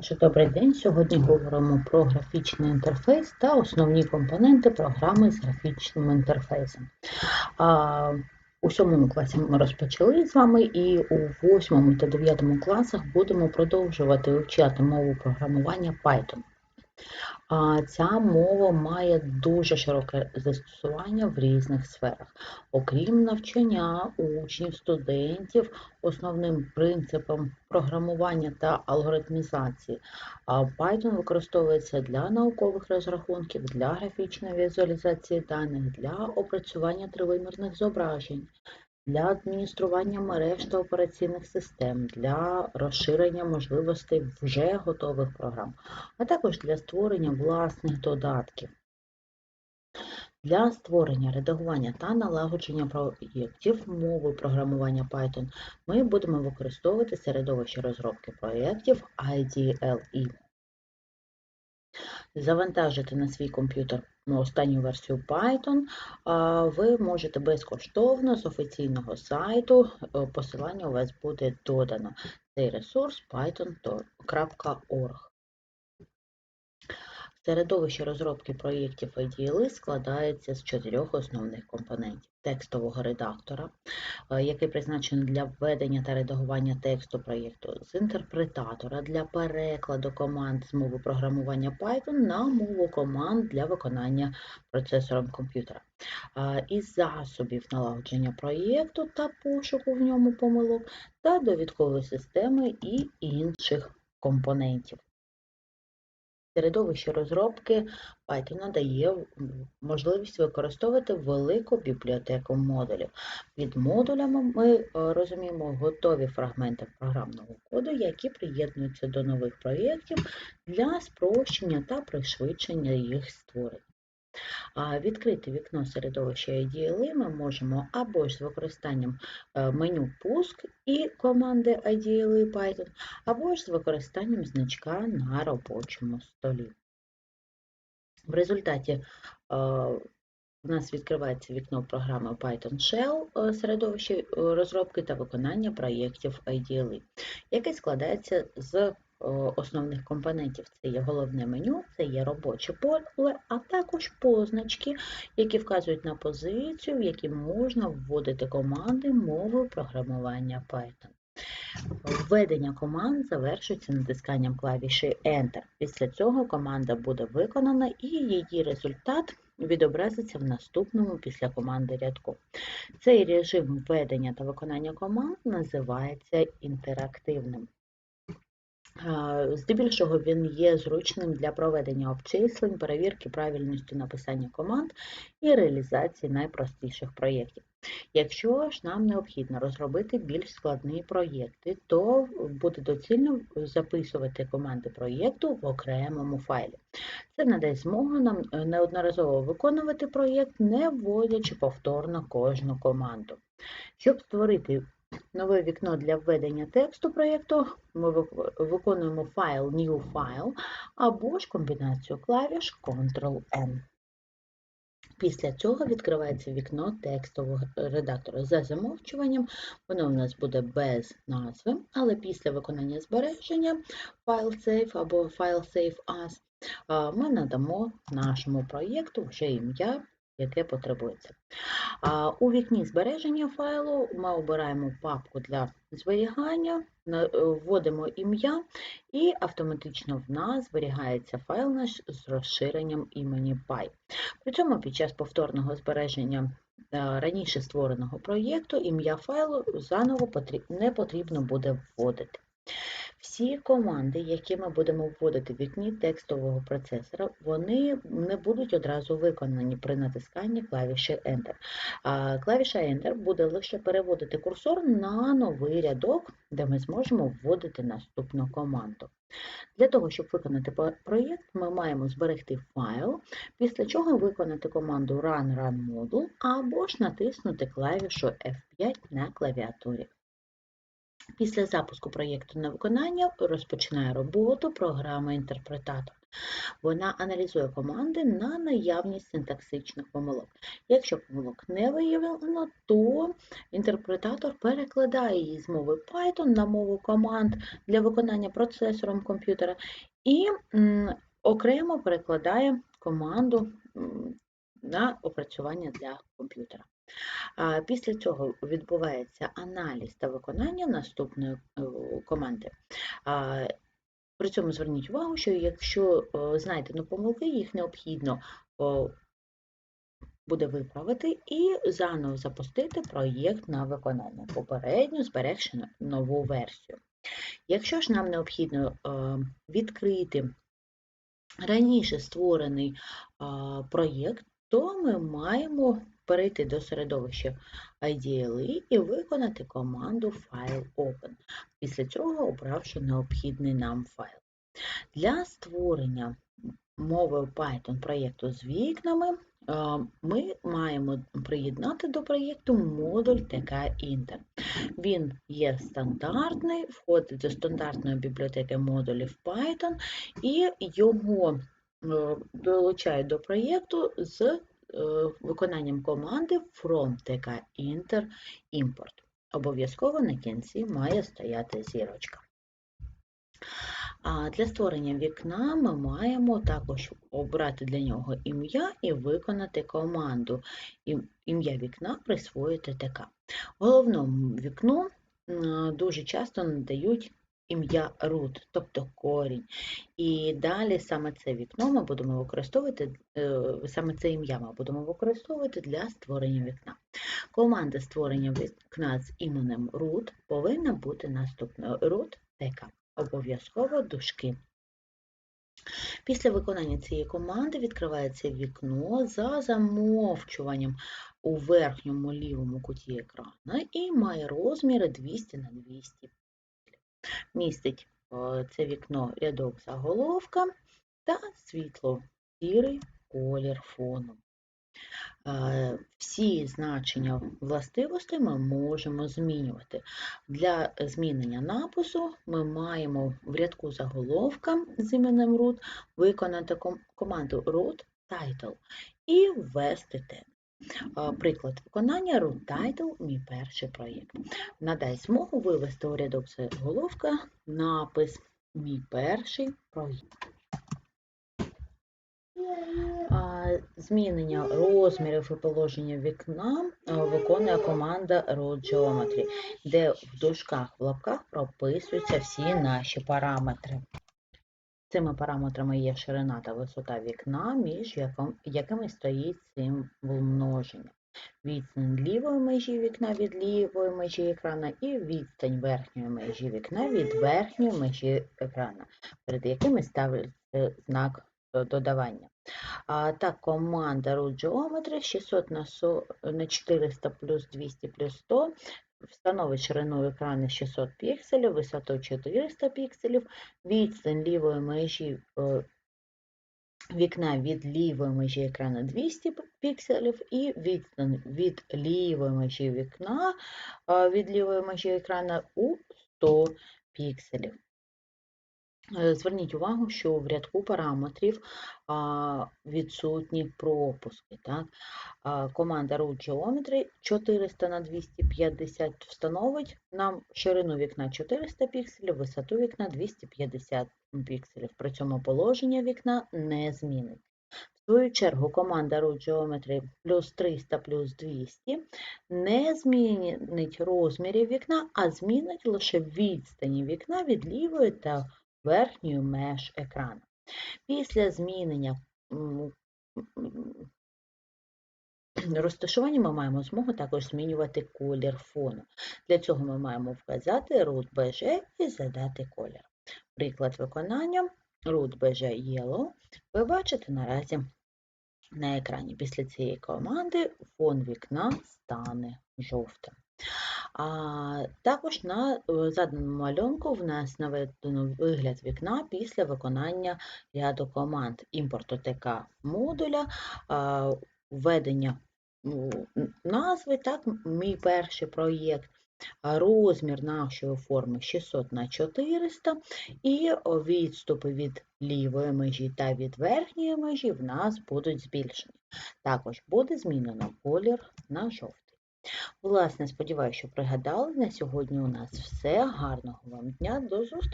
Отже, добрий день. Сьогодні говоримо про графічний інтерфейс та основні компоненти програми з графічним інтерфейсом. А, У сьомому класі ми розпочали з вами, і у восьмому та дев'ятому класах будемо продовжувати вивчати мову програмування Python. Ця мова має дуже широке застосування в різних сферах. Окрім навчання учнів, студентів, основним принципом програмування та алгоритмізації, Python використовується для наукових розрахунків, для графічної візуалізації даних, для опрацювання тривимірних зображень, для адміністрування мереж та операційних систем, для розширення можливостей вже готових програм, а також для створення власних додатків. Для створення, редагування та налагодження проєктів мови програмування Python ми будемо використовувати середовище розробки проєктів IDLE. Завантажити на свій комп'ютер останню версію Python ви можете безкоштовно з офіційного сайту, е, посилання у вас буде додано. Цей ресурс python.org. Середовище розробки проєктів IDLE складається з чотирьох основних компонентів: текстового редактора, е, який призначений для введення та редагування тексту проєкту, з інтерпретатора для перекладу команд з мови програмування Python на мову команд для виконання процесором комп'ютера, е, із засобів налагодження проєкту та пошуку в ньому помилок, та довідкової системи і інших компонентів. Середовище розробки Python надає можливість використовувати велику бібліотеку модулів. Під модулями ми е, розуміємо готові фрагменти програмного коду, які приєднуються до нових проєктів для спрощення та пришвидшення їх створення. Відкрити вікно середовища IDLE ми можемо або ж з використанням е, меню Пуск і команди IDLE Python, або ж з використанням значка на робочому столі. В результаті е, у нас відкривається вікно програми Python Shell е, середовище розробки та виконання проєктів IDLE, яке складається з основних компонентів це є головне меню, це є робоче поле, а також позначки, які вказують на позицію, в якій можна вводити команди мовою програмування Python. Введення команд завершується натисканням клавіші Enter. Після цього команда буде виконана і її результат відобразиться в наступному після команди рядку. Цей режим введення та виконання команд називається інтерактивним. Здебільшого він є зручним для проведення обчислень, перевірки правильності написання команд і реалізації найпростіших проєктів. Якщо ж нам необхідно розробити більш складні проєкти, то буде доцільно записувати команди проєкту в окремому файлі. Це надасть змогу нам е, неодноразово виконувати проєкт, не вводячи повторно кожну команду. Щоб створити нове вікно для введення тексту проєкту, ми виконуємо файл New File або ж комбінацію клавіш Ctrl-N. Після цього відкривається вікно текстового редактора. За замовчуванням, воно у нас буде без назви, але після виконання збереження FileSave або FileSave As ми надамо нашому проєкту вже ім'я яке потребується. У вікні збереження файлу ми обираємо папку для зберігання, вводимо ім'я і автоматично в нас зберігається файл наш з розширенням імені Py. При цьому під час повторного збереження е, раніше створеного проєкту ім'я файлу заново не потрібно буде вводити. Всі команди, які ми будемо вводити в вікні текстового процесора, вони не будуть одразу виконані при натисканні клавіші Enter. А Клавіша Enter буде лише переводити курсор на новий рядок, де ми зможемо вводити наступну команду. Для того, щоб виконати проєкт, ми маємо зберегти файл, після чого виконати команду Run Run Module або ж натиснути клавішу F5 на клавіатурі. Після запуску проєкту на виконання розпочинає роботу програма інтерпретатор. Вона аналізує команди на наявність синтаксичних помилок. Якщо помилок не виявлено, то інтерпретатор перекладає її з мови Python на мову команд для виконання процесором комп'ютера і окремо перекладає команду на опрацювання для комп'ютера. Після цього відбувається аналіз та виконання наступної е, команди. При цьому зверніть увагу, що якщо е, знайдено помилки, їх необхідно буде виправити і заново запустити проєкт на виконання, попередньо зберегши нову версію. Якщо ж нам необхідно е, відкрити раніше створений проєкт, то ми маємо перейти до середовища IDLE і виконати команду File Open, після цього обравши необхідний нам файл. Для створення мови Python проєкту з вікнами ми маємо приєднати до проєкту модуль TK-Inter. Він є стандартний, входить до стандартної бібліотеки модулів Python, і його е, долучають до проєкту з е, виконанням команди from TK-Inter import. Обов'язково на кінці має стояти зірочка. А для створення вікна ми маємо також обрати для нього ім'я і виконати команду. Ім'я вікна присвоїти ТК. Головному вікну дуже часто надають ім'я root, тобто корінь. І далі саме це вікно ми будемо використовувати, е, саме це ім'я ми будемо використовувати для створення вікна. Команда створення вікна з іменем root повинна бути наступною root TK. Обов'язково дужки. Після виконання цієї команди відкривається вікно за замовчуванням у верхньому лівому куті екрана і має розміри 200 на 200 Містить е, це вікно рядок заголовка та світло сірий колір фону. Е, Всі значення властивостей ми можемо змінювати. Для змінення напису ми маємо в рядку заголовка з іменем root виконати команду root title і ввести текст. Е, Приклад виконання root title мій перший проєкт. Надай змогу вивести у рядок заголовка напис Мій перший проєкт. Змінення розмірів і положення вікна виконує команда Road Geometry, де в дужках в лапках прописуються всі наші параметри. Цими параметрами є ширина та висота вікна, між якими стоїть символ множення. Відстань лівої межі вікна від лівої межі екрана і відстань верхньої межі вікна від верхньої межі екрана, перед якими ставиться знак додавання. А так, команда Root Geometry 600 на, со- на 400 плюс 200 плюс 100 встановить ширину екрану 600 пікселів, висоту 400 пікселів, відстань лівої межі е, вікна від лівої межі екрану 200 п- пікселів і відстань від лівої межі вікна е, від лівої межі екрану у 100 пікселів. Е, Зверніть увагу, що в рядку параметрів відсутні пропуски. Так? Команда Root Geometry 400 на 250 встановить нам ширину вікна 400 пікселів, висоту вікна 250 пікселів. При цьому положення вікна не змінить. В свою чергу команда Root Geometry плюс 300 плюс 200 не змінить розмірів вікна, а змінить лише відстані вікна від лівої та верхньої меж екрану. Після змінення розташування ми маємо змогу також змінювати колір фону. Для цього ми маємо вказати root BG і задати колір. Приклад виконання root BG Yellow ви бачите наразі на екрані. Після цієї команди фон вікна стане жовтим. А також на е, заданому малюнку в нас наведено вигляд вікна після виконання ряду команд імпорту ТК модуля, введення ну, назви, так, мій перший проєкт, розмір нашої форми 600 на 400 і відступи від лівої межі та від верхньої межі в нас будуть збільшені. Також буде змінено колір на жовтий. Власне, сподіваюся, що пригадали. На сьогодні у нас все. Гарного вам дня, до зустрічі!